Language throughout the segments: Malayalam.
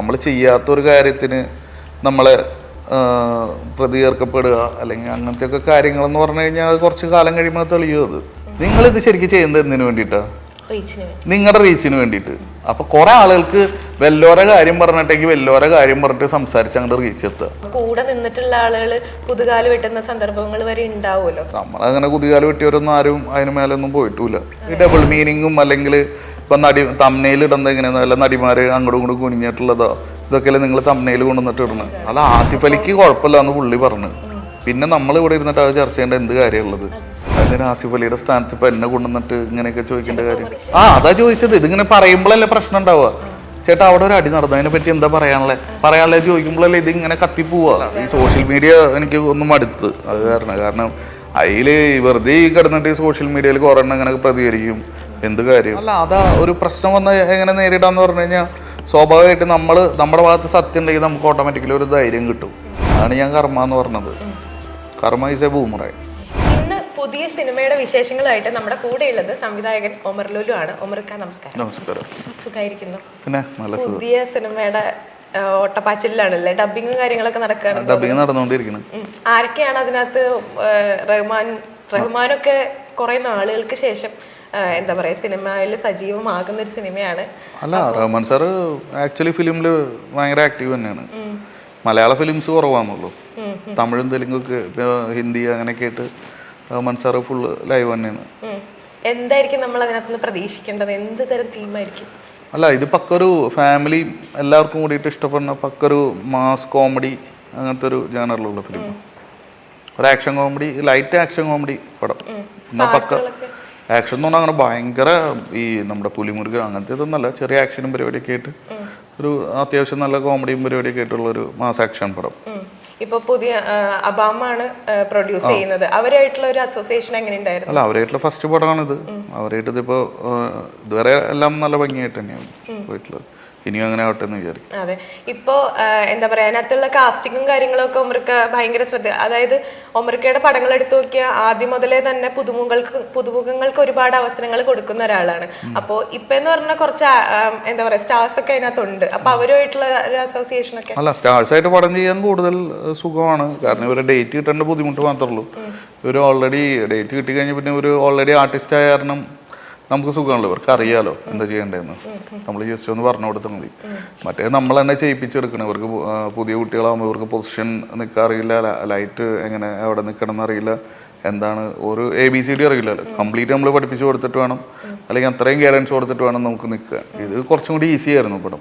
നമ്മൾ ചെയ്യാത്തൊരു കാര്യത്തിന് നമ്മളെ പ്രതികർക്കപ്പെടുക അല്ലെങ്കിൽ അങ്ങനത്തെ ഒക്കെ കാര്യങ്ങളെന്ന് പറഞ്ഞു കഴിഞ്ഞാൽ അത് കുറച്ച് കാലം കഴിയുമ്പോൾ തെളിയും അത്. ഇത് ശരിക്കും ചെയ്യുന്നത് എന്തിനു വേണ്ടിയിട്ടാണ് നിങ്ങളുടെ റീച്ചിന് വേണ്ടിയിട്ട്. അപ്പൊ കുറെ ആളുകൾക്ക് വെല്ലോര കാര്യം പറഞ്ഞിട്ടെങ്കിൽ വെല്ലോര കാര്യം പറഞ്ഞിട്ട് സംസാരിച്ച് അങ്ങോട്ട് റീച്ച് എത്തുക കൂടെ നിന്നിട്ടുള്ള ആളുകൾ പുതുകാൽ വെട്ടുന്ന സന്ദർഭങ്ങൾ വരെ ഉണ്ടാവുമല്ലോ. നമ്മളങ്ങനെ കുതികാൽ വെട്ടിയവരൊന്നും ആരും അതിന് മേലൊന്നും പോയിട്ടില്ല ഈ ഡബിൾ മീനിങ്ങും അല്ലെങ്കിൽ ഇപ്പൊ നടി തമ്മനയിൽ ഇടുന്നത് എങ്ങനെയാണെന്ന് അല്ല നടിമാര് അങ്ങോട്ടും ഇങ്ങോട്ടും കുനിഞ്ഞിട്ടുള്ളതോ? ഇതൊക്കെയല്ലേ നിങ്ങൾ തമ്മനയിൽ കൊണ്ടുവന്നിട്ട് ഇടുന്നത് അത് ആസിഫലിക്ക് കുഴപ്പമില്ല എന്ന് പുള്ളി പറഞ്ഞു. പിന്നെ നമ്മൾ ഇവിടെ ഇരുന്നിട്ട് അത് ചർച്ച ചെയ്യേണ്ട എന്ത് കാര്യമുള്ളത്? അതിന് ആസിഫ് അലിയുടെ സ്ഥാനത്ത് ഇപ്പൊ എന്നെ കൊണ്ടുവന്നിട്ട് ഇങ്ങനെയൊക്കെ ചോദിക്കേണ്ട കാര്യം? ആ അതാ ചോദിച്ചത്. ഇതിങ്ങനെ പറയുമ്പോഴല്ലേ പ്രശ്നം ഉണ്ടാവുക. ചേട്ടാ അവിടെ ഒരു അടി നടന്നു. അതിനെ പറ്റി എന്താ പറയാനുള്ളത് പറയാനുള്ളത് ചോദിക്കുമ്പോഴല്ലേ ഇതിങ്ങനെ കത്തിപ്പോവാ ഈ സോഷ്യൽ മീഡിയ എനിക്ക് ഒന്നും മടുത്ത്. അത് കാരണം കാരണം അതിൽ വെറുതെ കിടന്നിട്ട് സോഷ്യൽ മീഡിയയിൽ കുറെ ഇങ്ങനെ പ്രതികരിക്കും. എന്ത് കാര്യം? അല്ല അതാ ഒരു പ്രശ്നം വന്ന് എങ്ങനെ നേരിടാന്ന് പറഞ്ഞു കഴിഞ്ഞാൽ സ്വാഭാവികമായിട്ട് നമ്മൾ നമ്മുടെ ഭാഗത്ത് സത്യം ഉണ്ടെങ്കിൽ നമുക്ക് ഓട്ടോമാറ്റിക്കലി ഒരു ധൈര്യം കിട്ടും. അതാണ് ഞാൻ കർമ്മ എന്ന് പറഞ്ഞത്. കർമ്മ ഈസ് എ ബൂമറായി ഇന്ന് പുതിയ സിനിമയുടെ വിശേഷങ്ങളായിട്ട് നമ്മുടെ കൂടെയുള്ളത് സംവിധായകൻ ഒമർ ലുലു ആണ്. ഒമർക്ക നമസ്കാരം. നമസ്കാരം. സുഖായിരിക്കുന്നു. പിന്നെ നല്ല സുഖം. പുതിയ സിനിമയുടെ ആ, ഓട്ടപ്പാച്ചിലാണല്ലേ ഡബിങ്ങും കാര്യങ്ങളൊക്കെ നടക്കുകയാണ് ഡബിങ് നടന്നുകൊണ്ടിരിക്കണം ഉം. ആരൊക്കെയാണ് അതിനകത്ത് റഹ്മാൻ റഹ്മാനൊക്കെ കുറെ നാളുകൾക്ക് ശേഷം എന്താ പറയാ സിനിമയിൽ സജീവമാകുന്ന ഒരു സിനിമയാണ്. അല്ല റഹ്മാൻ സാർ ആക്ച്വലി ഫിലിമിൽ ഭയങ്കര ആക്റ്റീവ് തന്നെയാണ്. മലയാള ഫിലിംസ് കുറവാന്നുള്ളൂ. തമിഴും തെലുങ്കൊക്കെ ഹിന്ദി അങ്ങനെയൊക്കെ ആയിട്ട് റഹ്മാൻ സാറ് ഫുള്ള് ലൈവ് തന്നെയാണ്. എന്തായിരിക്കും നമ്മൾ അതിനകത്ത് നിന്ന് പ്രതീക്ഷിക്കേണ്ടത്? എന്ത് തരം തീമായിരിക്കും അല്ല ഇത് പക്കൊരു ഫാമിലി എല്ലാവർക്കും കൂടിയിട്ട് ഇഷ്ടപ്പെടുന്ന പക്കൊരു മാസ് കോമഡി അങ്ങനത്തെ ഒരു ജേണറിലുള്ള ഫിലിം ഒരു action comedy light action comedy പടം. എന്നാൽ പക്ക ആക്ഷൻ എന്ന് പറഞ്ഞാൽ അങ്ങനെ ഭയങ്കര ഈ നമ്മുടെ പുലിമുരുകൻ അങ്ങനത്തെ ഇതൊന്നല്ല ചെറിയ ആക്ഷനും പരിപാടിയൊക്കെ ആയിട്ട് ഒരു അത്യാവശ്യം നല്ല കോമഡിയും പരിപാടിയൊക്കെ ആയിട്ടുള്ള ഒരു മാസ് ആക്ഷൻ പടം. ഇപ്പൊ പുതിയ അബാമാണ് പ്രൊഡ്യൂസ് ചെയ്യുന്നത്. അവരായിട്ടുള്ള ഒരു അസോസിയേഷൻ എങ്ങനെ ഉണ്ടായിരുന്നു അല്ല അവരായിട്ടുള്ള ഫസ്റ്റ് പടമാണിത്. അവരായിട്ട് ഇതിപ്പോ ഇതുവരെ എല്ലാം നല്ല ഭംഗിയായിട്ട് തന്നെയാണ് പോയിട്ടുള്ളത്. ഇനിയും അങ്ങനെ ആവട്ടെ എന്ന് വിചാരിക്കും. അതെ. ഇപ്പോ എന്താ പറയാ അതിനകത്തുള്ള കാസ്റ്റിങ്ങും കാര്യങ്ങളൊക്കെ ഒമർക്ക ഭയങ്കര ശ്രദ്ധ അതായത് ഒമർക്കയുടെ പടങ്ങൾ എടുത്തു നോക്കിയാൽ ആദ്യം മുതലേ തന്നെ പുതുമുഖങ്ങൾക്ക് പുതുമുഖങ്ങൾക്ക് ഒരുപാട് അവസരങ്ങൾ കൊടുക്കുന്ന ഒരാളാണ്. അപ്പോ ഇപ്പൊ എന്ന് പറഞ്ഞാൽ കുറച്ച് എന്താ പറയാ സ്റ്റാർസ് ഒക്കെ അതിനകത്തുണ്ട്. അപ്പൊ അവരുമായിട്ടുള്ള ഒരു അസോസിയേഷൻ ഒക്കെ? അല്ല സ്റ്റാർസ് ആയിട്ട് പടം ചെയ്യാൻ കൂടുതൽ സുഖമാണ്. കാരണം ഇവരെ ഡേറ്റ് കിട്ടേണ്ട ബുദ്ധിമുട്ട് മാത്രമേ ഉള്ളൂ. ഇവർ ഓൾറെഡി ഡേറ്റ് കിട്ടി കഴിഞ്ഞ പിന്നെ ഒരു ഓൾറെഡി ആർട്ടിസ്റ്റ് ആയ കാരണം നമുക്ക് സുഖമാണല്ലോ. ഇവർക്ക് അറിയാലോ എന്താ ചെയ്യേണ്ടതെന്ന്. നമ്മൾ ജസ്റ്റ് ഒന്ന് പറഞ്ഞു കൊടുത്താൽ മതി. മറ്റേ നമ്മൾ തന്നെ ചെയ്യിപ്പിച്ചെടുക്കണം. ഇവർക്ക് പുതിയ കുട്ടികളാകുമ്പോൾ ഇവർക്ക് പൊസിഷൻ നിൽക്കാൻ അറിയില്ല. ലൈറ്റ് എങ്ങനെ എവിടെ നിൽക്കണം എന്നറിയില്ല എന്താണ് ഒരു എ ബി സി ഡി അറിയില്ലല്ലോ. കംപ്ലീറ്റ് നമ്മൾ പഠിപ്പിച്ചു കൊടുത്തിട്ട് വേണം. അല്ലെങ്കിൽ അത്രയും ഗൈഡൻസ് കൊടുത്തിട്ട് വേണം നമുക്ക് നിൽക്കുക ഇത് കുറച്ചും കൂടി ഈസി ആയിരുന്നു പടം.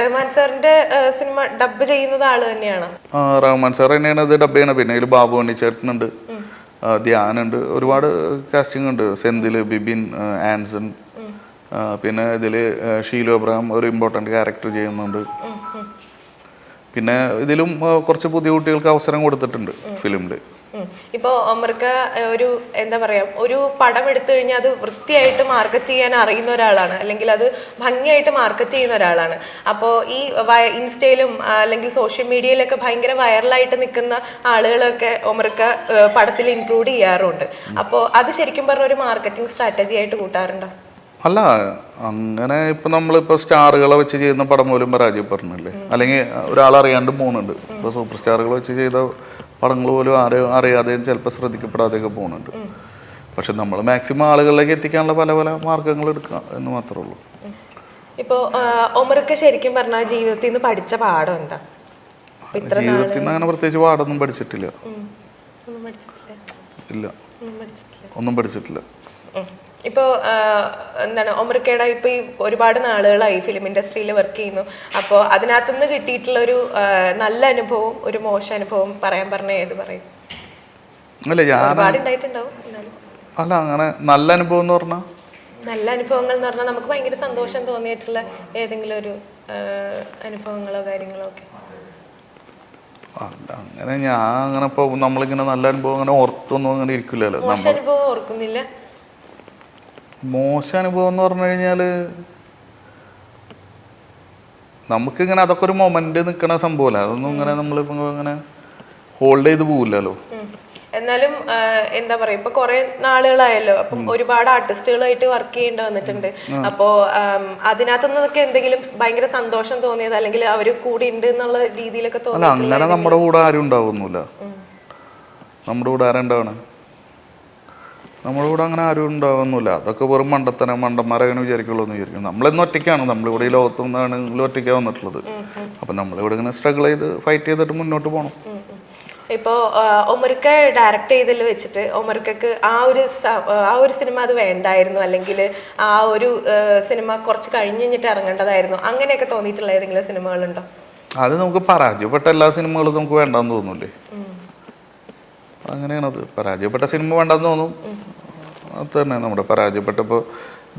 റഹ്മാൻ സാറിന്റെ സിനിമ ഡബ് ചെയ്യുന്നത് ആൾ തന്നെയാണ്? റഹ്മാൻ സാർ തന്നെയാണ് ഇത് ഡബ് ചെയ്യണത് പിന്നെ അതിൽ ബാബു ഉണ്ണിച്ചേട്ടനുണ്ട്. ആ, ധ്യാനുണ്ട് ഒരുപാട് കാസ്റ്റിംഗ് ഉണ്ട്. സെന്തിൽ ബിബിൻ ആൻസൺ. പിന്നെ ഇതിൽ ഷീലോ അബ്രഹാം ഒരു ഇമ്പോർട്ടന്റ് ക്യാരക്ടർ ചെയ്യുന്നുണ്ട്. പിന്നെ ഇതിലും കുറച്ച് പുതിയ കുട്ടികൾക്ക് അവസരം കൊടുത്തിട്ടുണ്ട് ഫിലിമിൽ ഇപ്പൊ ഒമർക്ക് ഒരു എന്താ പറയാ ഒരു പടം എടുത്തു കഴിഞ്ഞാൽ അത് വൃത്തിയായിട്ട് മാർക്കറ്റ് ചെയ്യാൻ അറിയുന്ന ഒരാളാണ്. അല്ലെങ്കിൽ അത് ഭംഗിയായിട്ട് മാർക്കറ്റ് ചെയ്യുന്ന ഒരാളാണ്. അപ്പോൾ ഈ ഇൻസ്റ്റയിലും അല്ലെങ്കിൽ സോഷ്യൽ മീഡിയയിലൊക്കെ ഭയങ്കര വൈറലായിട്ട് നിൽക്കുന്ന ആളുകളൊക്കെ അമർക്ക പടത്തിൽ ഇൻക്ലൂഡ് ചെയ്യാറുണ്ട്. അപ്പോ അത് ശരിക്കും പറഞ്ഞ ഒരു മാർക്കറ്റിംഗ് സ്ട്രാറ്റജി ആയിട്ട് കൂട്ടാറുണ്ടോ? അല്ല അങ്ങനെ ഇപ്പൊ നമ്മളിപ്പോ സ്റ്റാറുകളെ വെച്ച് ചെയ്യുന്ന പടം പോലും പരാജയപ്പെടുന്നില്ലേ അല്ലെങ്കിൽ ഒരാൾ അറിയാണ്ട് പോകുന്നുണ്ട്. ഇപ്പൊ സൂപ്പർ സ്റ്റാറുകൾ വെച്ച് ചെയ്ത പടങ്ങൾ പോലും ആരും അറിയാതെയും ചിലപ്പോൾ ശ്രദ്ധിക്കപ്പെടാതെയൊക്കെ പോകുന്നുണ്ട്. പക്ഷെ നമ്മൾ മാക്സിമം ആളുകളിലേക്ക് എത്തിക്കാനുള്ള പല പല മാർഗങ്ങൾ എടുക്കുക എന്ന് മാത്രമേ ഉള്ളൂ. ഇപ്പോൾ ഒമറൊക്കെ ശരിക്കും പറഞ്ഞാൽ ജീവിതത്തിൽ നിന്ന് പഠിച്ച പാഠം എന്താ? ജീവിതത്തിൽ നിന്ന് അങ്ങനെ പ്രത്യേകിച്ച് പാടൊന്നും പഠിച്ചിട്ടില്ല. ഇല്ല. ഒന്നും പഠിച്ചിട്ടില്ല. ഒന്നും പഠിച്ചിട്ടില്ല ഉം. ഇപ്പോ എന്താണ് ഒമർക്കേട ഇപ്പൊ ഈ ഒരുപാട് നാളുകളായി ഫിലിം ഇൻഡസ്ട്രിയിൽ വർക്ക് ചെയ്യുന്നു. അപ്പോൾ അതിനകത്തുനിന്ന് കിട്ടിയിട്ടുള്ള ഒരു നല്ല അനുഭവം ഒരു മോശം അനുഭവം പറയാൻ പറഞ്ഞ ഏത് പറയും? അല്ല അല്ല അങ്ങനെ നല്ല അനുഭവം എന്ന് പറഞ്ഞാൽ നല്ല അനുഭവങ്ങൾ എന്ന് പറഞ്ഞാൽ നമുക്ക് ഭയങ്കര സന്തോഷം തോന്നിയിട്ടുള്ള ഏതെങ്കിലും ഒരു അനുഭവങ്ങളോ കാര്യങ്ങളോ ഒക്കെ. അങ്ങനെ ഞാൻ അങ്ങനെ ഇപ്പൊ നമ്മളിങ്ങനെ നല്ല അനുഭവം അങ്ങനെ ഓർത്തൊന്നും അങ്ങനെ ഇരിക്കില്ലല്ലോ. അനുഭവം ഓർക്കുന്നില്ല. മോശം അനുഭവം എന്ന് പറഞ്ഞു കഴിഞ്ഞാൽ നമുക്കിങ്ങനെ അതൊക്കെ ഒരു മൊമെന്റ് നിൽക്കണ സംഭവമല്ല അതൊന്നും ഇങ്ങനെ നമ്മളിപ്പോ ഇങ്ങനെ ഹോൾഡ് ചെയ്ത് പോവില്ലല്ലോ. എന്നാലും എന്താ പറയാ ഇപ്പൊ കുറെ നാളുകളായല്ലോ. അപ്പം ഒരുപാട് ആർട്ടിസ്റ്റുകളായിട്ട് വർക്ക് ചെയ്യേണ്ടി വന്നിട്ടുണ്ട്. അപ്പോ അതിനകത്തുനിന്നൊക്കെ എന്തെങ്കിലും ഭയങ്കര സന്തോഷം തോന്നിയത് അല്ലെങ്കിൽ അവർ കൂടി ഉണ്ട് എന്നുള്ള രീതിയിലൊക്കെ തോന്നി അങ്ങനെ നമ്മുടെ കൂടെ ആരും ഉണ്ടാവുന്നില്ല. നമ്മുടെ കൂടെ ആരും ഉണ്ടാവണേ നമ്മുടെ കൂടെ അങ്ങനെ ആരും ഉണ്ടാവുന്നില്ല. അതൊക്കെ വെറും മണ്ടത്തനം മണ്ടന്മാരങ്ങനെ വിചാരിക്കുള്ളൂ എന്ന് വിചാരിക്കും നമ്മളെന്ന് ഒറ്റയ്ക്കാണ്. നമ്മളിവിടെ ഈ ലോകത്തു നിന്നാണ് നിങ്ങൾ ഒറ്റയ്ക്കാണ് വന്നിട്ടുള്ളത്. അപ്പം നമ്മളിവിടെ ഇങ്ങനെ സ്ട്രഗിൾ ചെയ്ത് ഫൈറ്റ് ചെയ്തിട്ട് മുന്നോട്ട് പോകണം ഉം ഉം. ഇപ്പോ ആ, ഒമർക്ക ഡയറക്റ്റ് ചെയ്തതിൽ വെച്ചിട്ട് ഒമർക്കക്ക് ആ ഒരു ആ ഒരു സിനിമ അത് വേണ്ടായിരുന്നു. അല്ലെങ്കിൽ ആ ഒരു സിനിമ കുറച്ച് കഴിഞ്ഞ് കഴിഞ്ഞിട്ട് ഇറങ്ങേണ്ടതായിരുന്നു. അങ്ങനെയൊക്കെ തോന്നിയിട്ടുള്ള ഏതെങ്കിലും സിനിമകളുണ്ടോ? അത് നമുക്ക് പരാജയപ്പെട്ട എല്ലാ സിനിമകളും നമുക്ക് വേണ്ടാന്ന് തോന്നൂലേ അങ്ങനെയാണത്. പരാജയപ്പെട്ട സിനിമ വേണ്ടെന്ന് തോന്നും. അത് തന്നെ നമ്മുടെ പരാജയപ്പെട്ടപ്പോൾ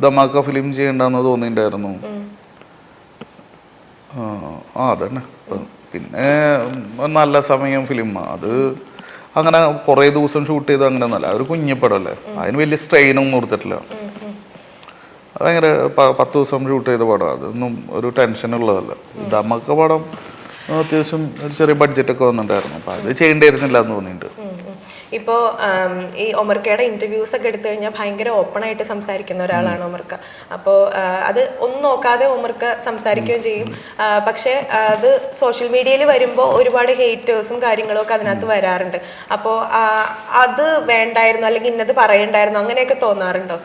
ദമാക്ക ഫിലിം ചെയ്യണ്ടെന്ന് തോന്നിയിട്ടുണ്ടായിരുന്നു ആ അതന്നെ. പിന്നെ നല്ല സമയം ഫിലിം അത് അങ്ങനെ കുറേ ദിവസം ഷൂട്ട് ചെയ്ത് അങ്ങനെ നല്ല ഒരു കുഞ്ഞിപ്പടമല്ലേ അതിന് വലിയ സ്ട്രെയിനൊന്നും കൊടുത്തിട്ടില്ല. അത് ഭയങ്കര പത്ത് ദിവസം ഷൂട്ട് ചെയ്ത പടം. അതൊന്നും ഒരു ടെൻഷൻ ഉള്ളതല്ല. ദമക്ക പടം അത്യാവശ്യം ഒരു ചെറിയ ബഡ്ജറ്റൊക്കെ വന്നിട്ടുണ്ടായിരുന്നു. അപ്പം അത് ചെയ്യേണ്ടിയിരുന്നില്ല എന്ന് തോന്നിയിട്ടുണ്ട്. ഉം ഉം. ഇപ്പോ ആം, ഈ ഒമർക്കയുടെ ഇന്റർവ്യൂസ് ഒക്കെ എടുത്തു കഴിഞ്ഞാൽ ഭയങ്കര ഓപ്പൺ ആയിട്ട് സംസാരിക്കുന്ന ഒരാളാണ് ഒമർക്ക. അപ്പോൾ അത് ഒന്നും നോക്കാതെ ഒമർക്ക സംസാരിക്കുകയും ചെയ്യും. പക്ഷേ അത് സോഷ്യൽ മീഡിയയിൽ വരുമ്പോൾ ഒരുപാട് ഹേറ്റേഴ്സും കാര്യങ്ങളും ഒക്കെ അതിനകത്ത് വരാറുണ്ട്. അപ്പോൾ അത് വേണ്ടായിരുന്നു അല്ലെങ്കിൽ ഇന്നത് പറയണ്ടായിരുന്നു അങ്ങനെയൊക്കെ തോന്നാറുണ്ടോ?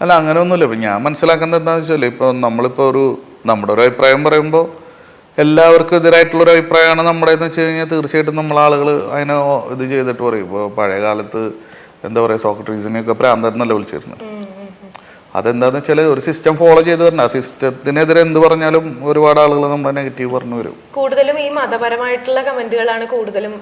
അല്ല അങ്ങനെയൊന്നുമില്ല. ഇപ്പം ഞാൻ മനസ്സിലാക്കുന്നത് എന്താണെന്ന് വെച്ചാൽ ഇപ്പോൾ നമ്മളിപ്പോൾ ഒരു നമ്മുടെ ഒരു അഭിപ്രായം പറയുമ്പോൾ എല്ലാവർക്കും എതിരായിട്ടുള്ള ഒരു അഭിപ്രായമാണ് നമ്മുടെ എന്ന് വെച്ച് കഴിഞ്ഞാൽ തീർച്ചയായിട്ടും നമ്മൾ ആളുകൾ അതിനെ ഇത് ചെയ്തിട്ട് പറയും. ഇപ്പോൾ പഴയ കാലത്ത് എന്താ പറയുക സോക്രട്ടീസിനെയൊക്കെ പ്രാന്തരെന്നല്ല വിളിച്ചിരുന്നത്. അതെന്താന്ന് വെച്ചാൽ ഒരു സിസ്റ്റം ഫോളോ ചെയ്ത് വരണം. ആ സിസ്റ്റത്തിനെതിരെ എന്ത് പറഞ്ഞാലും ഒരുപാട് ആളുകൾ നമ്മുടെ നെഗറ്റീവ് പറഞ്ഞു വരും. കൂടുതലും ഈ മതപരമായിട്ടുള്ള കമന്റുകളാണ് കൂടുതലും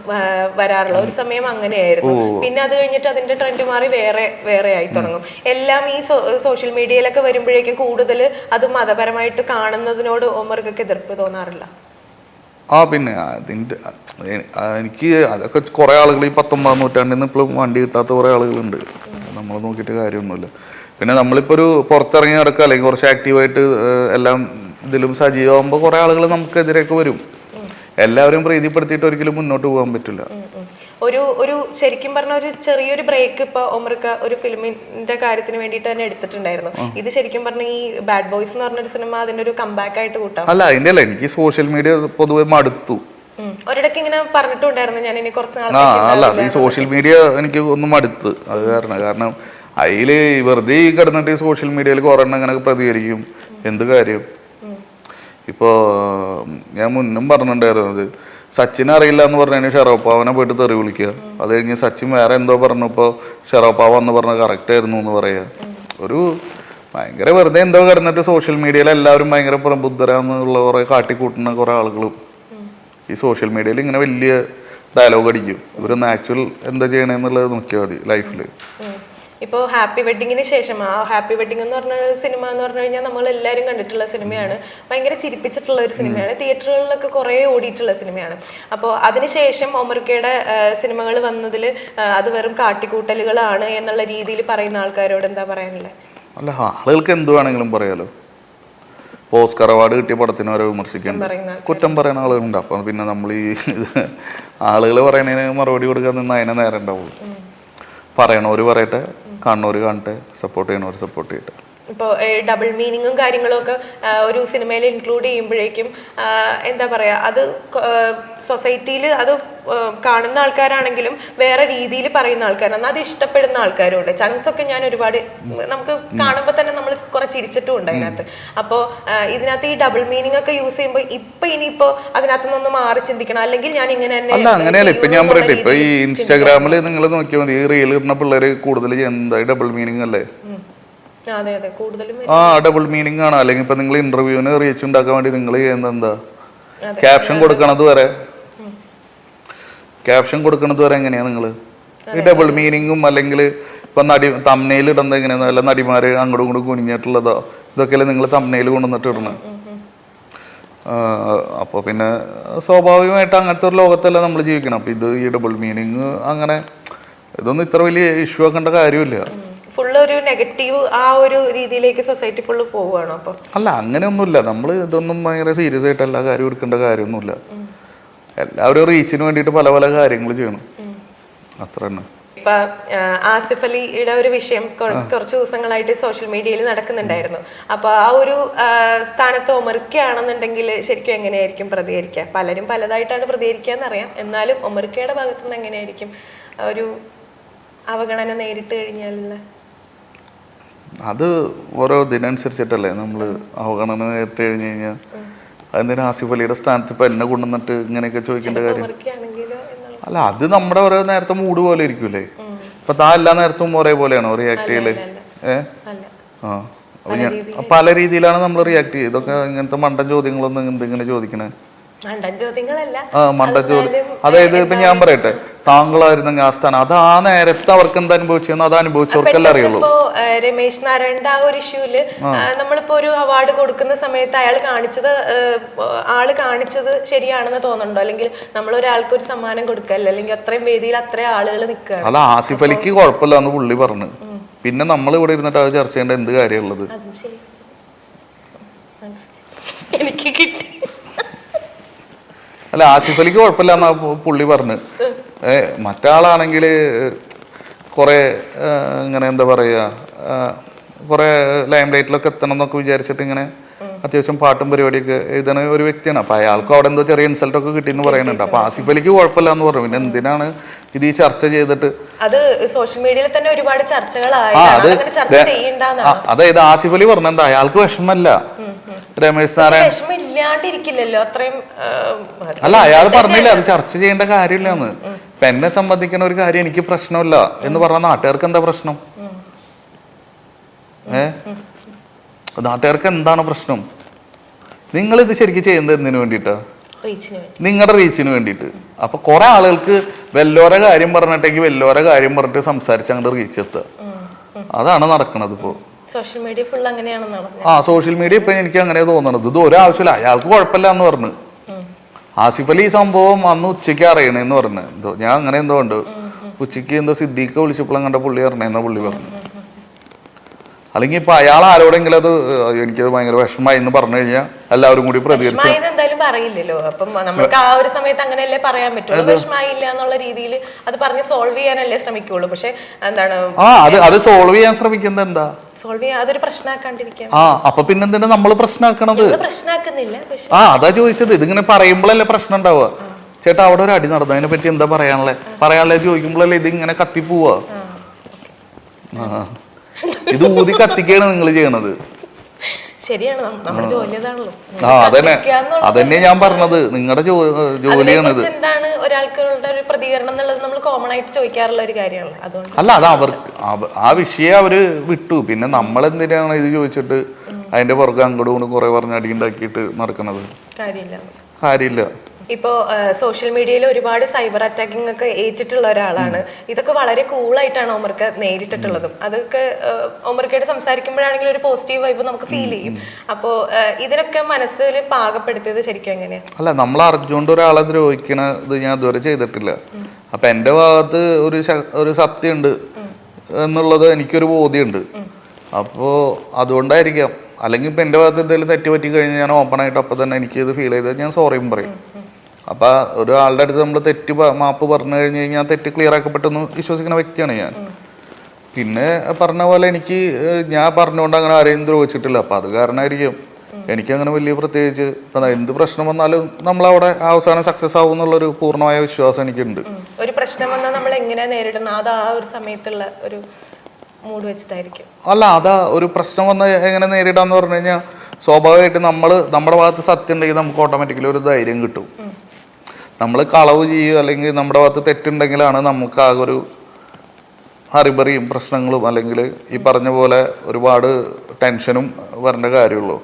വരാറുള്ളത്. ഒരു സമയം അങ്ങനെയായിരുന്നു. പിന്നെ അത് കഴിഞ്ഞിട്ട് അതിന്റെ ട്രെൻഡ് മാറി വേറെ വേറെ ആയി തുടങ്ങും. എല്ലാം ഈ സോഷ്യൽ മീഡിയയിലൊക്കെ വരുമ്പോഴേക്കും കൂടുതൽ അത് മതപരമായിട്ട് കാണുന്നതിനോട് ഒമർക്കൊക്കെ എതിർപ്പ് തോന്നാറില്ല? ആ പിന്നെ അതിന്റെ എനിക്ക് അതൊക്കെ കുറേ ആളുകൾ ഈ പത്തൊമ്പതാം നൂറ്റാണ്ടിൽ നിന്ന് ഇപ്പോഴും വണ്ടി കിട്ടാത്ത കുറേ ആളുകളുണ്ട്. നമ്മൾ നോക്കിയിട്ട് കാര്യമൊന്നുമില്ല. പിന്നെ നമ്മളിപ്പോ ഒരു പുറത്തിറങ്ങി നടക്കുക അല്ലെങ്കിൽ കുറച്ച് ആക്റ്റീവായിട്ട് എല്ലാം ഇതിലും സജീവമാകുമ്പോൾ കുറേ ആളുകൾ നമുക്കെതിരെയൊക്കെ വരും. എല്ലാവരും പ്രീതിപ്പെടുത്തിയിട്ട് ഒരിക്കലും മുന്നോട്ട് പോകാൻ പറ്റില്ല. ഒരു ഒരു ശരിക്കും പറഞ്ഞ ഒരു ചെറിയൊരു ബ്രേക്ക് ഇപ്പൊ ഒമർക്ക ഒരു ഫിലിമിന്റെ കാര്യത്തിന് വേണ്ടിയിട്ട് തന്നെ എടുത്തിട്ടുണ്ടായിരുന്നു. ഇത് ശരിക്കും പറഞ്ഞ ഈ ബാഡ് ബോയ്സ് എന്ന് പറഞ്ഞൊരു സിനിമ അതിന്റെ ഒരു കമ്പാക്ക് ആയിട്ട് കൂട്ടാം. അല്ല അതിന്റെ അല്ല എനിക്ക് സോഷ്യൽ മീഡിയ പൊതുവെ മടുത്തു. ഒരിടക്ക് ഒരിടയ്ക്ക് ഇങ്ങനെ പറഞ്ഞിട്ടുണ്ടായിരുന്നു ഞാൻ ഇനി കുറച്ച് ആ അല്ല ഈ സോഷ്യൽ മീഡിയ എനിക്ക് ഒന്നും മടുത്ത്. അത് കാരണം കാരണം അതിൽ വെറുതെ ഈ കിടന്നിട്ട് സോഷ്യൽ മീഡിയയിൽ കുറെ ഇങ്ങനെ പ്രതികരിക്കും. എന്ത് കാര്യം? ഇപ്പോ ഞാൻ മുന്നും പറഞ്ഞിട്ടുണ്ടായിരുന്നത് സച്ചിൻ അറിയില്ല എന്ന് പറഞ്ഞതിന് ഷെറോപ്പാവനെ പോയിട്ട് തെറി വിളിക്കുക. അത് കഴിഞ്ഞ് സച്ചിൻ വേറെ എന്തോ പറഞ്ഞു ഇപ്പൊ ഷെറോപ്പാവ എന്ന് പറഞ്ഞ കറക്റ്റ് ആയിരുന്നു എന്ന് പറയാ. ഒരു ഭയങ്കര വെറുതെ എന്തോ കിടന്നിട്ട് സോഷ്യൽ മീഡിയയിൽ എല്ലാവരും ഭയങ്കര പ്രബുദ്ധരാന്നുള്ള കുറെ കാട്ടിക്കൂട്ടുന്ന കുറെ ആളുകളും. ഈ സോഷ്യൽ മീഡിയയിൽ ഇങ്ങനെ വലിയ ഡയലോഗ് അടിക്കും. ഇവരൊന്ന് ആക്ച്വൽ എന്താ ചെയ്യണമെന്നുള്ളത് നോക്കിയാൽ മതി ലൈഫിൽ ഉം. ഇപ്പോ ഹാപ്പി വെഡിങ്ങിന് ശേഷം ആ ഹാപ്പി വെഡിങ് എന്ന് പറഞ്ഞ സിനിമ എന്ന് പറഞ്ഞു കഴിഞ്ഞാൽ നമ്മൾ എല്ലാവരും കണ്ടിട്ടുള്ള സിനിമയാണ് ഭയങ്കര ചിരിപ്പിച്ചിട്ടുള്ള ഒരു സിനിമയാണ് തിയേറ്ററുകളിലൊക്കെ കുറേ ഓടിയിട്ടുള്ള സിനിമയാണ് അപ്പോൾ അതിനുശേഷം ഒമർക്കയുടെ സിനിമകൾ വന്നതിൽ അത് വെറും കാട്ടിക്കൂട്ടലുകളാണ് എന്നുള്ള രീതിയിൽ പറയുന്ന ആൾക്കാരോട് എന്താ പറയാനുള്ളത് അല്ല ആളുകൾക്ക് എന്ത് വേണമെങ്കിലും പറയാലോ. ഓസ്കർ അവാർഡ് കിട്ടിയ പടത്തിന് വരെ വിമർശിക്കാൻ കുറ്റം പറയുന്ന ആളുകളുണ്ട്. അപ്പം പിന്നെ നമ്മൾ ഈ ആളുകൾ പറയണതിന് മറുപടി കൊടുക്കാൻ നിന്ന് അതിനെ നേരം ഉണ്ടാവുള്ളൂ. പറയണവർ പറയട്ടെ. കാണുന്നവര് കാണട്ടെ സപ്പോർട്ട് ചെയ്യണവർ സപ്പോർട്ട് ചെയ്യട്ടെ ഇപ്പോൾ ഡബിൾ മീനിങ്ങും കാര്യങ്ങളൊക്കെ ഒരു സിനിമയിൽ ഇൻക്ലൂഡ് ചെയ്യുമ്പോഴേക്കും എന്താ പറയുക അത് സൊസൈറ്റിയിൽ അത് കാണുന്ന ആൾക്കാരാണെങ്കിലും വേറെ രീതിയിൽ പറയുന്ന ആൾക്കാരാണ്. അത് ഇഷ്ടപ്പെടുന്ന ആൾക്കാരുണ്ട്. ചങ്സ് ഒക്കെ ഞാൻ ഒരുപാട് നമുക്ക് കാണുമ്പോൾ തന്നെ നമ്മൾ കുറെ ചിരിച്ചിട്ടും ഉണ്ട് അതിനകത്ത്. അപ്പോൾ ഇതിനകത്ത് ഈ ഡബിൾ മീനിങ് ഒക്കെ യൂസ് ചെയ്യുമ്പോൾ ഇപ്പൊ ഇനിയിപ്പോ അതിനകത്ത് നിന്ന് മാറി ചിന്തിക്കണം. അല്ലെങ്കിൽ ഞാൻ ഇങ്ങനെ തന്നെ അല്ല അങ്ങനെയല്ല. ഇപ്പൊ ഞാൻ പറയട്ടെ. ഇപ്പൊ ഈ ഇൻസ്റ്റാഗ്രാമിൽ നിങ്ങൾ നോക്കിയാൽ മതി. ഈ റീൽ ഇടുന്ന പിള്ളേര് കൂടുതൽ എന്താ ഡബിൾ മീനിങ് അല്ലേ ഉം. അതെ അതെ കൂടുതലും ആ ഡബിൾ മീനിങ് ആണ്. അല്ലെങ്കിൽ ഇപ്പൊ നിങ്ങൾ ഇന്റർവ്യൂവിന് റീച്ച് ഉണ്ടാക്കാൻ വേണ്ടി നിങ്ങൾ ചെയ്യുന്നത് എന്താ. ക്യാപ്ഷൻ കൊടുക്കണത് വരെ. ക്യാപ്ഷൻ കൊടുക്കണത് വരെ എങ്ങനെയാ നിങ്ങൾ? ഈ ഡബിൾ മീനിങ്ങും അല്ലെങ്കിൽ ഇപ്പൊ നടി തമ്മനയിൽ ഇടുന്നത് എങ്ങനെയാ? അല്ല നടിമാര് അങ്ങോട്ടും ഇങ്ങോട്ടും കുനിഞ്ഞിട്ടുള്ളതോ? ഇതൊക്കെയല്ലേ നിങ്ങൾ തമ്മനയിൽ കൊണ്ടുവന്നിട്ട് ഇടണം അപ്പോൾ പിന്നെ സ്വാഭാവികമായിട്ട് അങ്ങനത്തെ ഒരു ലോകത്തല്ല നമ്മൾ ജീവിക്കണം. അപ്പൊ ഇത് ഈ ഡബിൾ മീനിങ് അങ്ങനെ ഇതൊന്നും ഇത്ര വലിയ ഇഷ്യൂ ആക്കേണ്ട കാര്യമില്ല. ഫുള്ള് ഒരു നെഗറ്റീവ് ആ ഒരു രീതിയിലേക്ക് സൊസൈറ്റി ഫുള്ള് പോവുകയാണോ അപ്പൊ? അല്ല അങ്ങനെയൊന്നുമില്ല. നമ്മൾ ഇതൊന്നും ഭയങ്കര സീരിയസ് ആയിട്ട് എല്ലാ കാര്യം എടുക്കേണ്ട കാര്യമൊന്നുമില്ല. എല്ലാവരും റീച്ചിന് വേണ്ടിയിട്ട് പല പല കാര്യങ്ങൾ ചെയ്യണം. അത്ര തന്നെ. ഇപ്പൊ ആസിഫ് അലിയുടെ ഒരു വിഷയം കുറച്ച് ദിവസങ്ങളായിട്ട് സോഷ്യൽ മീഡിയയിൽ നടക്കുന്നുണ്ടായിരുന്നു. അപ്പൊ ആ ഒരു സ്ഥാനത്ത് ഒമർക്കയാണെന്നുണ്ടെങ്കിൽ ശരിക്കും എങ്ങനെയായിരിക്കും പ്രതികരിക്കുക? പലരും പലതായിട്ടാണ് പ്രതികരിക്കുക എന്നറിയാം. എന്നാലും ഒമർക്കയുടെ ഭാഗത്തുനിന്ന് എങ്ങനെയായിരിക്കും ഒരു അവഗണന നേരിട്ട് കഴിഞ്ഞാലുള്ള അത് ഓരോ ദിനമനുസരിച്ചിട്ടല്ലേ നമ്മൾ അവഗണന നേരിട്ട് കഴിഞ്ഞ് കഴിഞ്ഞാൽ അതെന്തിനാ ആസിഫ് അലിയുടെ സ്ഥാനത്ത് ഇപ്പം എന്നെ കൊണ്ടുവന്നിട്ട് ഇങ്ങനെയൊക്കെ ചോദിക്കേണ്ട കാര്യം? അല്ല അത് നമ്മുടെ ഓരോ നേരത്തെ മൂഡ് പോലെ ഇരിക്കൂലേ? ഇപ്പൊ താ എല്ലാ നേരത്തും ഒരേപോലെയാണോ റിയാക്ട് ചെയ്യൽ? ഏ? ആ. അപ്പൊ ഞാൻ പല രീതിയിലാണ് നമ്മൾ റിയാക്ട് ചെയ്യുക ഇതൊക്കെ ഇങ്ങനത്തെ മണ്ടൻ ചോദ്യങ്ങളൊന്നും എന്തിങ്ങനെ ചോദിക്കണേ? മണ്ടൻ ചോദ്യങ്ങളല്ല ആ മണ്ട അതായത് ഇപ്പൊ ഞാൻ പറയട്ടെ താങ്കളായിരുന്നെങ്കിൽ ആ സ്ഥാനം അത് ആ നേരത്തെ അവർക്ക് എന്താ അനുഭവിച്ചെന്ന് അത് അനുഭവിച്ചവർക്കല്ലേ അറിയുള്ളൂ. രമേശ് നാരായണന്റെ ആ ഒരു ഇഷ്യൂൽ നമ്മളിപ്പോ ഒരു അവാർഡ് കൊടുക്കുന്ന സമയത്ത് അയാൾ കാണിച്ചത് ആൾ കാണിച്ചത് ശരിയാണെന്ന് തോന്നുന്നുണ്ടോ? അല്ലെങ്കിൽ നമ്മൾ ഒരാൾക്ക് ഒരു സമ്മാനം കൊടുക്കല്ലേ അല്ലെങ്കിൽ അത്രയും വേദിയിൽ അത്രയും ആളുകൾ നിൽക്കുക അത് ആസിഫ് അലിക്ക് കുഴപ്പമില്ല എന്ന് പുള്ളി പറഞ്ഞു. പിന്നെ നമ്മൾ ഇവിടെ ഇരുന്നിട്ട് അത് ചർച്ച ചെയ്യേണ്ട എന്ത് കാര്യമുള്ളത്? എനിക്ക് കിട്ടി. അല്ല ആസിഫ് അലിക്ക് കുഴപ്പമില്ല എന്നാ പുള്ളി പറഞ്ഞു. ഏ മറ്റാളാണെങ്കിൽ കുറെ ഇങ്ങനെ എന്താ പറയുക കുറേ ലൈം ലൈറ്റിലൊക്കെ എത്തണം എന്നൊക്കെ വിചാരിച്ചിട്ട് ഇങ്ങനെ അത്യാവശ്യം പാട്ടും പരിപാടിയൊക്കെ എഴുതണ ഒരു വ്യക്തിയാണ്. അപ്പൊ അയാൾക്കും അവിടെ എന്തോ ചെറിയ ഇൻസൾട്ട് ഒക്കെ കിട്ടിയെന്ന് പറയുന്നുണ്ട്. അപ്പൊ ആസിഫ് അലിക്ക് കുഴപ്പമില്ല എന്ന് പറഞ്ഞു. പിന്നെ എന്തിനാണ് ഇത് ഈ ചർച്ച ചെയ്തിട്ട്? അത് സോഷ്യൽ മീഡിയയിൽ തന്നെ ഒരുപാട് ചർച്ചകളായി അതായത് ആസിഫ് അലി പറഞ്ഞെന്താ അയാൾക്ക് വിഷമല്ല രമേശ് സാറേ. അത്രയും അല്ല അയാൾ പറഞ്ഞില്ല അത് ചർച്ച ചെയ്യേണ്ട കാര്യമില്ലെന്ന്. ഇപ്പൊ എന്നെ സംബന്ധിക്കുന്ന ഒരു കാര്യം എനിക്ക് പ്രശ്നമില്ല എന്ന് പറഞ്ഞ നാട്ടുകാർക്ക് എന്താ പ്രശ്നം? ഏ? നാട്ടുകാർക്ക് എന്താണ് പ്രശ്നം? നിങ്ങൾ ഇത് ശരിക്കും ചെയ്യുന്നത് എന്തിനു വേണ്ടിയിട്ടാ? നിങ്ങളുടെ റീച്ചിന് വേണ്ടിയിട്ട്. അപ്പൊ കുറെ ആളുകൾക്ക് വെല്ലോര കാര്യം പറഞ്ഞിട്ടെങ്കിൽ വെല്ലോര കാര്യം പറഞ്ഞിട്ട് സംസാരിച്ച് അങ്ങോട്ട് റീച്ച് എത്തുക അതാണ് നടക്കണത് ഇപ്പോ. സോഷ്യൽ മീഡിയ ഫുൾ അങ്ങനെയാണെന്ന് പറഞ്ഞത് ആ സോഷ്യൽ മീഡിയ ഇപ്പൊ എനിക്ക് അങ്ങനെ തോന്നണത്. ഇത് ഒരാവശ്യമില്ല അയാൾക്ക് കുഴപ്പമില്ല എന്ന് പറഞ്ഞു ആസിഫ് അലി ഈ സംഭവം അന്ന് ഉച്ചയ്ക്ക് അറിയണേന്ന് പറഞ്ഞു. എന്തോ ഞാൻ അങ്ങനെ എന്തോ ഉണ്ട്. ഉച്ചയ്ക്ക് എന്തോ സിദ്ദീഖ് വിളിച്ചപ്പോഴും കണ്ട പുള്ളി അറിയണേന്ന പുള്ളി പറഞ്ഞു. അല്ലെങ്കിൽ ഇപ്പൊ അയാൾ ആരോടെങ്കിലും അത് എനിക്കത് ഭയങ്കര വിഷമായി എന്ന് പറഞ്ഞു കഴിഞ്ഞാൽ എല്ലാവരും കൂടി പ്രതികരിച്ചു വിഷമായെന്ന് എന്തായാലും പറയില്ലല്ലോ. അപ്പം നമ്മൾക്ക് ആ ഒരു സമയത്ത് അങ്ങനെയല്ലേ പറയാൻ പറ്റുള്ളൂ. വിഷമായില്ല എന്നുള്ള രീതിയിൽ അത് പറഞ്ഞ് സോൾവ് ചെയ്യാനല്ലേ ശ്രമിക്കുള്ളൂ. പക്ഷെ എന്താണ് ആ അത് അത് സോൾവ് ചെയ്യാൻ ശ്രമിക്കുന്നത് എന്താ? സോൾവ് ചെയ്യാൻ അതൊരു പ്രശ്നമാക്കാണ്ടിരിക്കാൻ ആ അപ്പൊ പിന്നെന്തിനാ നമ്മൾ പ്രശ്നമാക്കണത് ഇത് പ്രശ്നമാക്കുന്നില്ല പക്ഷെ ആ അതാ ചോദിച്ചത്. ഇതിങ്ങനെ പറയുമ്പോഴല്ലേ പ്രശ്നം ഉണ്ടാവുക ചേട്ടാ അവിടെ ഒരു അടി നടന്നു. അതിനെ പറ്റി എന്താ പറയാനുള്ളത് പറയാനുള്ളത് ചോദിക്കുമ്പോഴല്ലേ ഇത് ഇങ്ങനെ കത്തിപ്പോവാ ഇത് ഊതി കത്തിക്കാണ് നിങ്ങൾ ചെയ്യണത്. ശരിയാണ്. നമ്മുടെ ജോലി അതാണല്ലോ ആ അതന്നെ. അതന്നെ ഞാൻ പറഞ്ഞത്. നിങ്ങളുടെ ജോലിയാണിത്. എന്താണ് ഒരാൾക്കുള്ള ഒരു പ്രതികരണം എന്നുള്ളത് നമ്മൾ കോമൺ ആയിട്ട് ചോദിക്കാറുള്ള ഒരു കാര്യമാണ്. അതുകൊണ്ട് അല്ല അത് അവർ ആ വിഷയം അവർ വിട്ടു. പിന്നെ നമ്മൾ എന്തിനാണ് ഇത് ചോദിച്ചിട്ട് അതിന്റെ പുറകെ അങ്ങോട്ടും ഇങ്ങോട്ടും കുറെ പറഞ്ഞ് അടി ഉണ്ടാക്കിയിട്ട് നടക്കണത്? കാര്യമില്ല. കാര്യമില്ല. ഇപ്പോ സോഷ്യൽ മീഡിയയിൽ ഒരുപാട് സൈബർ അറ്റാക്കിംഗ് ഒക്കെ ഏറ്റിട്ടുള്ള ഒരാളാണ്. ഇതൊക്കെ വളരെ കൂളായിട്ടാണ് ഒമർക്ക് നേരിട്ടിട്ടുള്ളതും. അതൊക്കെ ഒമർക്കയുടെ സംസാരിക്കുമ്പോഴാണെങ്കിൽ ഒരു പോസിറ്റീവ് വൈബ് നമുക്ക് ഫീൽ ചെയ്യും. അപ്പോ ഏഹ്, ഇതിനൊക്കെ മനസ്സിൽ പാകപ്പെടുത്തിയത് ശരിക്കും എങ്ങനെയാ? അല്ല നമ്മൾ അറിഞ്ഞുകൊണ്ട് ഒരാളെ ദ്രോഹിക്കണ ഇത് ഞാൻ ഇതുവരെ ചെയ്തിട്ടില്ല. അപ്പൊ എന്റെ ഭാഗത്ത് ഒരു ഒരു സത്യമുണ്ട് എന്നുള്ളത് എനിക്കൊരു ബോധ്യമുണ്ട് അപ്പോ അതുകൊണ്ടായിരിക്കാം. അല്ലെങ്കിൽ ഇപ്പൊ എന്റെ ഭാഗത്ത് എന്തെങ്കിലും തെറ്റ് പറ്റി കഴിഞ്ഞാൽ ഞാൻ ഓപ്പൺ ആയിട്ട് അപ്പൊ തന്നെ എനിക്ക് ഇത് ഫീൽ ചെയ്ത് ഞാൻ സോറിയും പറയും. അപ്പൊ ഒരാളുടെ അടുത്ത് നമ്മൾ തെറ്റ് മാപ്പ് പറഞ്ഞു കഴിഞ്ഞു കഴിഞ്ഞാൽ തെറ്റ് ക്ലിയർ ആക്കപ്പെട്ടെന്ന് വിശ്വസിക്കുന്ന വ്യക്തിയാണ് ഞാൻ. പിന്നെ പറഞ്ഞ പോലെ എനിക്ക് ഞാൻ പറഞ്ഞുകൊണ്ട് അങ്ങനെ ആരെയും ദ്രോഹിച്ചിട്ടില്ല. അപ്പൊ അത് കാരണമായിരിക്കും എനിക്ക് അങ്ങനെ വലിയ പ്രത്യേകിച്ച് ഇപ്പൊ എന്ത് പ്രശ്നം വന്നാലും നമ്മളവിടെ അവസാനം സക്സസ് ആവും എന്നുള്ളൊരു പൂർണമായ വിശ്വാസം എനിക്കുണ്ട്. ഒരു പ്രശ്നം വന്നാൽ നമ്മൾ എങ്ങനെ നേരിടണം അത് ആ ഒരു സമയത്തുള്ള ഒരു മൂഡ് വെച്ചിട്ടായിരിക്കും. അല്ല അതാ ഒരു പ്രശ്നം വന്ന് എങ്ങനെ നേരിടാന്ന് പറഞ്ഞു കഴിഞ്ഞാൽ സ്വാഭാവികമായിട്ട് നമ്മൾ നമ്മുടെ ഭാഗത്ത് സത്യം ഉണ്ടെങ്കിൽ നമുക്ക് ഓട്ടോമാറ്റിക്കലി ഒരു ധൈര്യം കിട്ടും. നമ്മൾ കളവ് ചെയ്യുക അല്ലെങ്കിൽ നമ്മുടെ ഭാഗത്ത് തെറ്റുണ്ടെങ്കിലാണ് നമുക്ക് ആകെ ഒരു ഹറിബറിയും പ്രശ്നങ്ങളും അല്ലെങ്കിൽ ഈ പറഞ്ഞ പോലെ ഒരുപാട് ടെൻഷനും വരേണ്ട കാര്യമുള്ളൂ.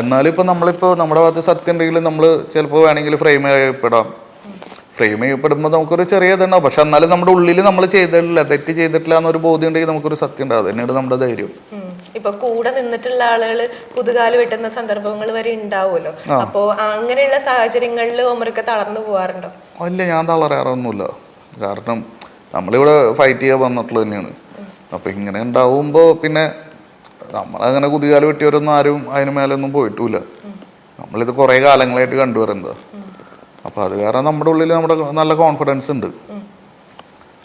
എന്നാലും ഇപ്പോൾ നമ്മളിപ്പോ നമ്മുടെ ഭാഗത്ത് സത്യം ഉണ്ടെങ്കിൽ നമ്മൾ ചിലപ്പോൾ വേണമെങ്കിൽ ഫ്രെയിം ചെയ്യപ്പെടാം ഫ്രെയിം ചെയ്യപ്പെടുമ്പോൾ നമുക്കൊരു ചെറിയ ഇതുണ്ടാവും പക്ഷെ എന്നാലും നമ്മുടെ ഉള്ളിൽ നമ്മൾ ചെയ്തിട്ടില്ല തെറ്റ് ചെയ്തിട്ടില്ല എന്നൊരു ബോധ്യം ഉണ്ടെങ്കിൽ നമുക്കൊരു സത്യം ഉണ്ടാവും തന്നെയാണ് നമ്മുടെ ധൈര്യം. ഇപ്പൊ കൂടെ നിന്നിട്ടുള്ള ആളുകൾ പുതുകാൽ വെട്ടുന്ന സന്ദർഭങ്ങൾ വരെ ഉണ്ടാവുമല്ലോ. അപ്പോ അങ്ങനെയുള്ള സാഹചര്യങ്ങളിൽ ഒമരൊക്കെ തളർന്നു പോവാറുണ്ടോ? അല്ല ഞാൻ തളരാറൊന്നുമില്ല. കാരണം നമ്മളിവിടെ ഫൈറ്റ് ചെയ്യാൻ വന്നിട്ടുള്ളത് തന്നെയാണ്. അപ്പൊ ഇങ്ങനെ ഉണ്ടാവുമ്പോ പിന്നെ നമ്മളങ്ങനെ കുതികാൽ വെട്ടിയവരൊന്നും ആരും അതിന് മേലൊന്നും പോയിട്ടില്ല. നമ്മളിത് കുറെ കാലങ്ങളായിട്ട് കണ്ടുവരുന്നത്. അപ്പൊ അത് കാരണം നമ്മുടെ ഉള്ളിൽ നമ്മുടെ നല്ല കോൺഫിഡൻസ് ഉണ്ട്.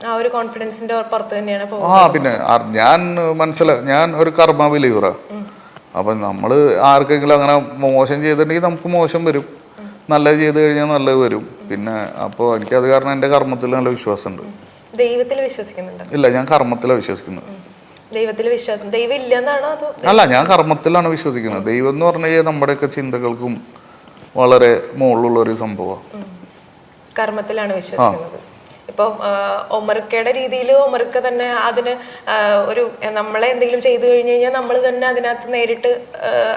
ആ ഒരു കോൺഫിഡൻസിന്റെ പുറത്ത് തന്നെയാണ് ആ പിന്നെ ഞാൻ മനസ്സിലായി ഞാൻ ഒരു കർമ്മ ബിലീവറാ അപ്പൊ നമ്മൾ ആർക്കെങ്കിലും അങ്ങനെ മോശം ചെയ്തിട്ടുണ്ടെങ്കിൽ നമുക്ക് മോശം വരും. നല്ലത് ചെയ്ത് കഴിഞ്ഞാൽ നല്ലത് വരും. പിന്നെ അപ്പോൾ അത് കാരണം എന്റെ കർമ്മത്തിൽ നല്ല വിശ്വാസമുണ്ട്. ദൈവത്തിൽ വിശ്വസിക്കുന്നുണ്ട്? ഇല്ല ഞാൻ കർമ്മത്തിലാണ് വിശ്വസിക്കുന്നത്. ദൈവത്തിൽ വിശ്വാസം ദൈവം ഇല്ലെന്നാണോ അതോ അല്ല ഞാൻ കർമ്മത്തിലാണ് വിശ്വസിക്കുന്നത്. ദൈവം എന്ന് പറഞ്ഞു കഴിഞ്ഞാൽ നമ്മുടെയൊക്കെ ചിന്തകൾക്കും വളരെ മുകളിലുള്ള ഒരു സംഭവമാണ്. കർമ്മത്തിലാണ് വിശ്വസിക്കുന്നത്. ഇപ്പൊ ഒമർക്കയുടെ രീതിയിൽ ഒമർക്ക തന്നെ അതിന് ഒരു നമ്മളെ എന്തെങ്കിലും ചെയ്തു കഴിഞ്ഞു കഴിഞ്ഞാൽ നമ്മൾ തന്നെ അതിനകത്ത് നേരിട്ട്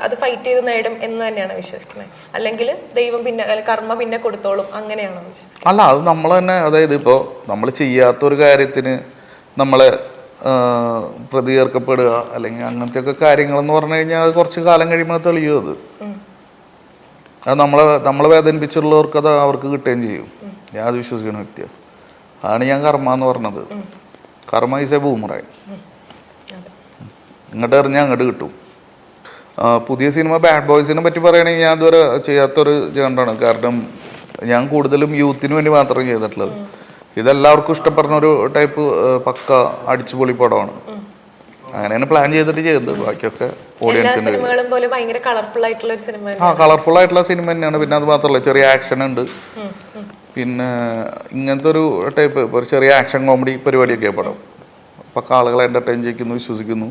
അത് ഫൈറ്റ് ചെയ്ത് നേടും എന്ന് തന്നെയാണ് വിശ്വസിക്കുന്നത്. അല്ലെങ്കിൽ ദൈവം പിന്നെ കർമ്മ പിന്നെ കൊടുത്തോളും അങ്ങനെയാണോ അല്ല അത് നമ്മൾ തന്നെ അതായത് ഇപ്പോൾ നമ്മൾ ചെയ്യാത്തൊരു കാര്യത്തിന് നമ്മളെ പ്രതികർക്കപ്പെടുക അല്ലെങ്കിൽ അങ്ങനത്തെ ഒക്കെ കാര്യങ്ങളെന്ന് പറഞ്ഞു കഴിഞ്ഞാൽ അത് കുറച്ച് കാലം കഴിയുമ്പോൾ തെളിയുമത് തെളിയും അത്. അത് നമ്മളെ നമ്മളെ വേദനിപ്പിച്ചുള്ളവർക്ക് അത് അവർക്ക് കിട്ടുകയും ചെയ്യും. ഞാൻ അത് വിശ്വസിക്കുന്ന വ്യക്തിയാണ്. അതാണ് ഞാൻ കർമ്മ എന്ന് പറഞ്ഞത്. കർമ്മ ഈസ് എ ബൂമറായി ഇങ്ങോട്ട് എറിഞ്ഞാൽ അങ്ങോട്ട് കിട്ടും. പുതിയ സിനിമ ബാഡ് ബോയ്സിനെ പറ്റി പറയുകയാണെങ്കിൽ ഞാൻ ഇതുവരെ ചെയ്യാത്തൊരു ജേണ്ടാണ് കാരണം ഞാൻ കൂടുതലും യൂത്തിന് വേണ്ടി മാത്രം ചെയ്തിട്ടുള്ളത്. ഇതെല്ലാവർക്കും ഇഷ്ടപ്പെടുന്ന ഒരു ടൈപ്പ് പക്ക അടിച്ചുപൊളി പടമാണ്. അങ്ങനെയാണ് പ്ലാൻ ചെയ്തിട്ട് ചെയ്തത്. ബാക്കിയൊക്കെ ഓഡിയൻസിന്റെ കളർഫുൾ ആയിട്ടുള്ള സിനിമ ആ കളർഫുൾ ആയിട്ടുള്ള സിനിമ തന്നെയാണ്. പിന്നെ അത് മാത്രമല്ല ചെറിയ ആക്ഷൻ ഉണ്ട്. പിന്നെ ഇങ്ങനത്തെ ഒരു ടൈപ്പ് ഒരു ചെറിയ ആക്ഷൻ കോമഡി പരിപാടിയൊക്കെ പടം. അപ്പം ആളുകളെ എന്റർടൈൻ ചെയ്യിക്കുന്നു വിശ്വസിക്കുന്നു.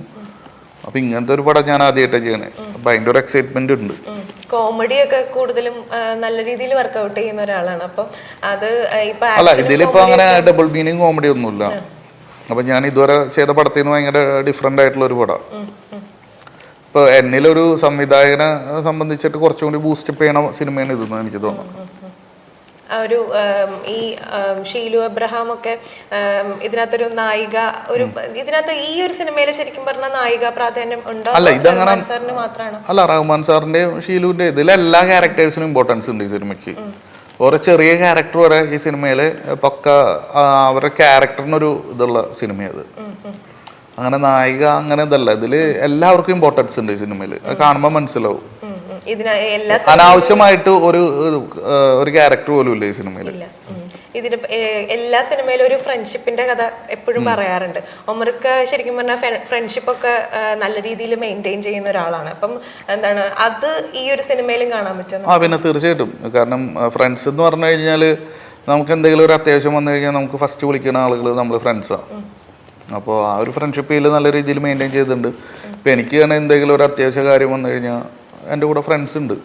അപ്പം ഇങ്ങനത്തെ ഒരു പടം ഞാൻ ആദ്യമായിട്ടാണ് ചെയ്യണേ. അപ്പം അതിന്റെ ഒരു എക്സൈറ്റ്മെന്റ് ഉണ്ട്. കോമഡിയൊക്കെ കൂടുതലും നല്ല രീതിയിൽ വർക്ക്ഔട്ട് ചെയ്യുന്ന ഒരാളാണ്. അപ്പം അത് ഇപ്പൊ അല്ല ഇതിലിപ്പോ അങ്ങനെ ഡബിൾ മീനിങ് കോമഡി ഒന്നുമില്ല. അപ്പം ഞാൻ ഇതുവരെ ചെയ്ത പടത്തിൽ നിന്ന് ഭയങ്കര ഡിഫറെന്റ് ആയിട്ടുള്ള ഒരു പടം. ഇപ്പൊ. ഇപ്പോൾ എന്നിലൊരു സംവിധായകനെ സംബന്ധിച്ചിട്ട് കുറച്ചും കൂടി ബൂസ്റ്റപ്പ് ചെയ്യണ സിനിമയാണ് ഇതെന്ന് എനിക്ക് തോന്നുന്നത് ഒരു ഈ ഷീലു അബ്രഹാം ഒക്കെ ഇതിനകത്തൊരു നായിക ഒരു ഇതിനകത്ത് ഈ ഒരു സിനിമയിൽ ശരിക്കും പറഞ്ഞ നായിക പ്രാധാന്യം ഉണ്ടോ? അല്ല, ഇതങ്ങനെ- സാറിന് മാത്രമാണോ അല്ല റഹ്മാൻ സാറിന്റെയും ഷീലുവിന്റെ ഇതിൽ എല്ലാ ക്യാരക്ടേഴ്സിനും ഇമ്പോർട്ടൻസ് ഉണ്ട് ഈ സിനിമയ്ക്ക് ഓരോ ചെറിയ ക്യാരക്ടർ വരെ ഈ സിനിമയിൽ പക്ക അവരുടെ ക്യാരക്ടറിനൊരു ഇതുള്ള സിനിമയത് അങ്ങനെ നായിക അങ്ങനെ ഇതല്ല. ഇതിൽ എല്ലാവർക്കും ഇമ്പോർട്ടൻസ് ഉണ്ട് ഈ സിനിമയിൽ അത് കാണുമ്പോൾ മനസ്സിലാവും. അനാവശ്യമായിട്ട് ഒരു ഒരു ക്യാരക്ടർ പോലും ഇല്ല ഈ സിനിമയിൽ. ഇതിന് എല്ലാ സിനിമയിലും ഒരു ഫ്രണ്ട്ഷിപ്പിന്റെ കഥ എപ്പോഴും പറയാറുണ്ട്. ഒമർക്ക് ശരിക്കും പറഞ്ഞാൽ ഫ്രണ്ട്ഷിപ്പ് ഒക്കെ നല്ല രീതിയിൽ മെയിന്റെയിൻ ചെയ്യുന്ന ഒരാളാണ്. അപ്പം എന്താണ് അത് ഈ ഒരു സിനിമയിലും കാണാൻ പറ്റും ആ പിന്നെ തീർച്ചയായിട്ടും. കാരണം ഫ്രണ്ട്സ് എന്ന് പറഞ്ഞു കഴിഞ്ഞാൽ നമുക്ക് എന്തെങ്കിലും ഒരു അത്യാവശ്യം വന്നു കഴിഞ്ഞാൽ നമുക്ക് ഫസ്റ്റ് വിളിക്കുന്ന ആളുകൾ നമ്മൾ ഫ്രണ്ട്സാണ് അപ്പോൾ ആ ഒരു ഫ്രണ്ട്ഷിപ്പിൽ നല്ല രീതിയിൽ മെയിന്റെയിൻ ചെയ്തിട്ടുണ്ട്. ഇപ്പം എനിക്ക് തന്നെ എന്തെങ്കിലും ഒരു അത്യാവശ്യ കാര്യം വന്നു കഴിഞ്ഞാൽ എന്റെ കൂടെ ഫ്രണ്ട്സ് ഉണ്ട്.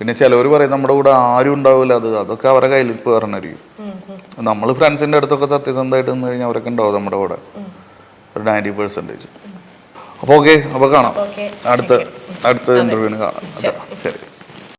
പിന്നെ ചിലവർ പറയും നമ്മുടെ കൂടെ ആരും ഉണ്ടാവില്ല അത് അതൊക്കെ അവരുടെ കയ്യിൽ ഇപ്പോൾ പറഞ്ഞിരിക്കും നമ്മൾ ഫ്രണ്ട്സിന്റെ അടുത്തൊക്കെ സത്യസന്ധമായിട്ട് നിന്ന് കഴിഞ്ഞാൽ അവരൊക്കെ ഉണ്ടാവും നമ്മുടെ കൂടെ. ഒരു നയന്റി പെർസെന്റേജ് അപ്പോൾ ഓക്കെ അപ്പോൾ കാണാം. അടുത്ത അടുത്ത ഇന്റർവ്യൂവിന് കാണാം. ശരി.